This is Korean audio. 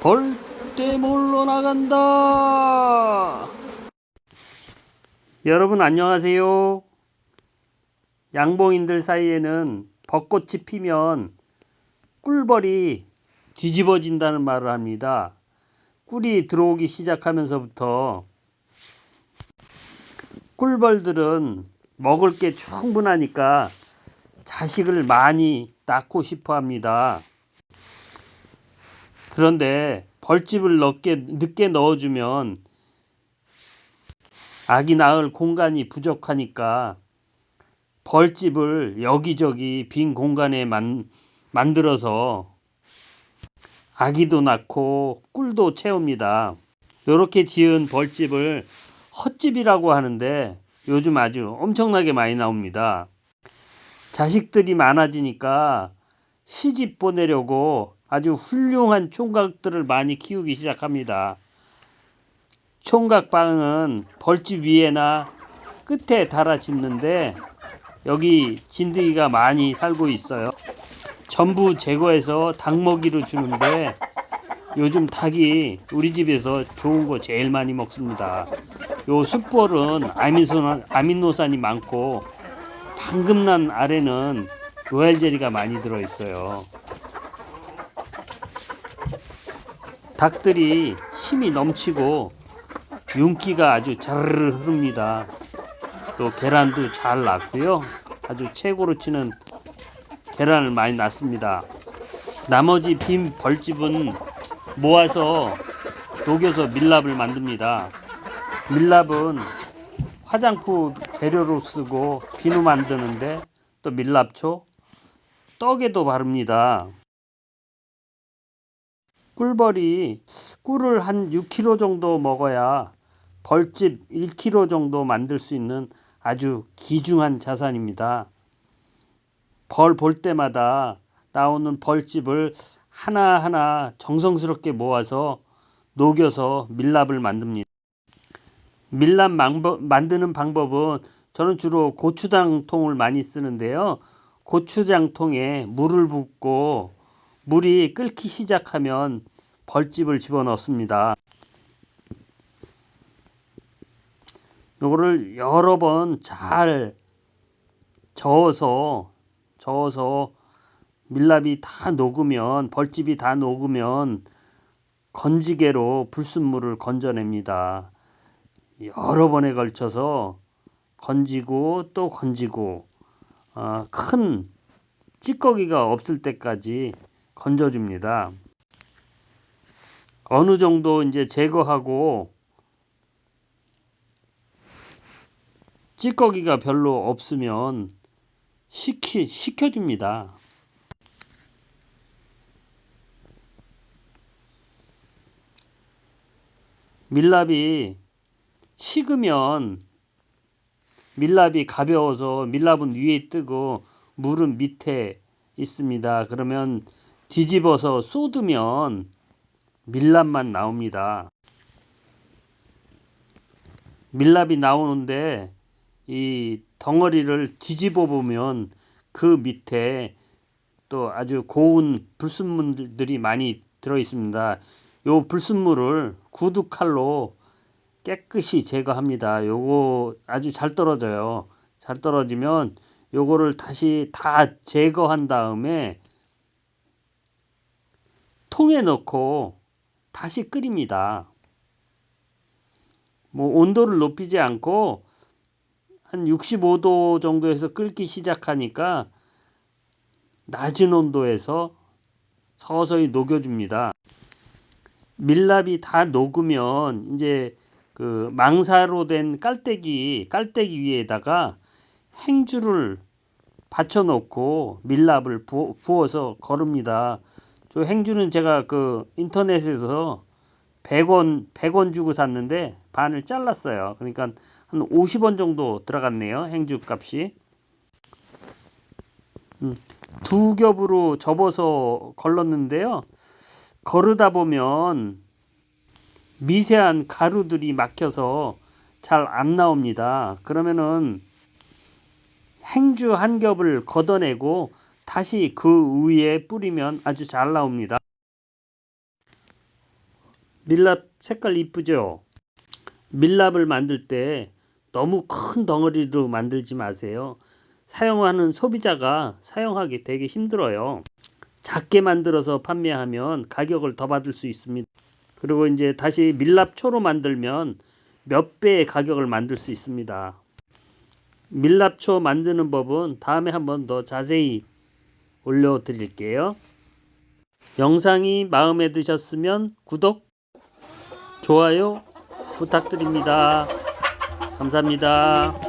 벌떼 몰러 나간다. 여러분 안녕하세요. 양봉인들 사이에는 벚꽃이 피면 꿀벌이 뒤집어진다는 말을 합니다. 꿀이 들어오기 시작하면서부터 꿀벌들은 먹을 게 충분하니까 자식을 많이 낳고 싶어 합니다. 그런데 벌집을 늦게, 늦게 넣어주면 아기 낳을 공간이 부족하니까 벌집을 여기저기 빈 공간에 만, 만들어서 아기도 낳고 꿀도 채웁니다. 이렇게 지은 벌집을 헛집이라고 하는데 요즘 아주 엄청나게 많이 나옵니다. 자식들이 많아지니까 시집 보내려고 아주 훌륭한 총각들을 많이 키우기 시작합니다. 총각방은 벌집 위에나 끝에 달아 짓는데 여기 진드기가 많이 살고 있어요. 전부 제거해서 닭 먹이로 주는데 요즘 닭이 우리 집에서 좋은 거 제일 많이 먹습니다. 요 숯벌은 아미노산, 아미노산이 많고 방금 난 알에는 로얄 젤리가 많이 들어있어요. 닭들이 힘이 넘치고 윤기가 아주 자르르 흐릅니다. 또 계란도 잘 낳고요. 아주 최고로 치는 계란을 많이 낳습니다. 나머지 빈 벌집은 모아서 녹여서 밀랍을 만듭니다. 밀랍은 화장품 재료로 쓰고 비누 만드는데 또 밀랍초, 떡에도 바릅니다. 꿀벌이 꿀을 한 6kg 정도 먹어야 벌집 1kg 정도 만들 수 있는 아주 귀중한 자산입니다. 벌 볼 때마다 나오는 벌집을 하나하나 정성스럽게 모아서 녹여서 밀랍을 만듭니다. 밀랍 만드는 방법은 저는 주로 고추장통을 많이 쓰는데요. 고추장통에 물을 붓고 물이 끓기 시작하면 벌집을 집어넣습니다. 요거를 여러 번 잘 저어서 저어서 밀랍이 다 녹으면 벌집이 다 녹으면 건지개로 불순물을 건져냅니다. 여러 번에 걸쳐서 건지고 또 건지고 어, 큰 찌꺼기가 없을 때까지 건져줍니다. 어느 정도 이제 제거하고 찌꺼기가 별로 없으면 식히, 식혀줍니다. 밀랍이 식으면 밀랍이 가벼워서 밀랍은 위에 뜨고 물은 밑에 있습니다. 그러면 뒤집어서 쏟으면 밀랍만 나옵니다. 밀랍이 나오는데 이 덩어리를 뒤집어 보면 그 밑에 또 아주 고운 불순물들이 많이 들어 있습니다. 요 불순물을 구두 칼로 깨끗이 제거합니다. 요거 아주 잘 떨어져요. 잘 떨어지면 요거를 다시 다 제거한 다음에 통에 넣고 다시 끓입니다. 뭐 온도를 높이지 않고 한 65도 정도에서 끓기 시작하니까 낮은 온도에서 서서히 녹여줍니다. 밀랍이 다 녹으면 이제 그 망사로 된 깔때기 깔때기 위에다가 행주를 받쳐놓고 밀랍을 부어서 거릅니다. 저 행주는 제가 그 인터넷에서 100원 100원 주고 샀는데 반을 잘랐어요. 그러니까 한 50원 정도 들어갔네요. 행주 값이. 음, 두 겹으로 접어서 걸렀는데요. 거르다 보면 미세한 가루들이 막혀서 잘 안 나옵니다. 그러면은 행주 한 겹을 걷어내고 다시 그 위에 뿌리면 아주 잘 나옵니다. 밀랍 색깔 이쁘죠? 밀랍을 만들 때 너무 큰 덩어리로 만들지 마세요. 사용하는 소비자가 사용하기 되게 힘들어요. 작게 만들어서 판매하면 가격을 더 받을 수 있습니다. 그리고 이제 다시 밀랍초로 만들면 몇 배의 가격을 만들 수 있습니다. 밀랍초 만드는 법은 다음에 한번 더 자세히 올려드릴게요. 영상이 마음에 드셨으면 구독, 좋아요 부탁드립니다. 감사합니다.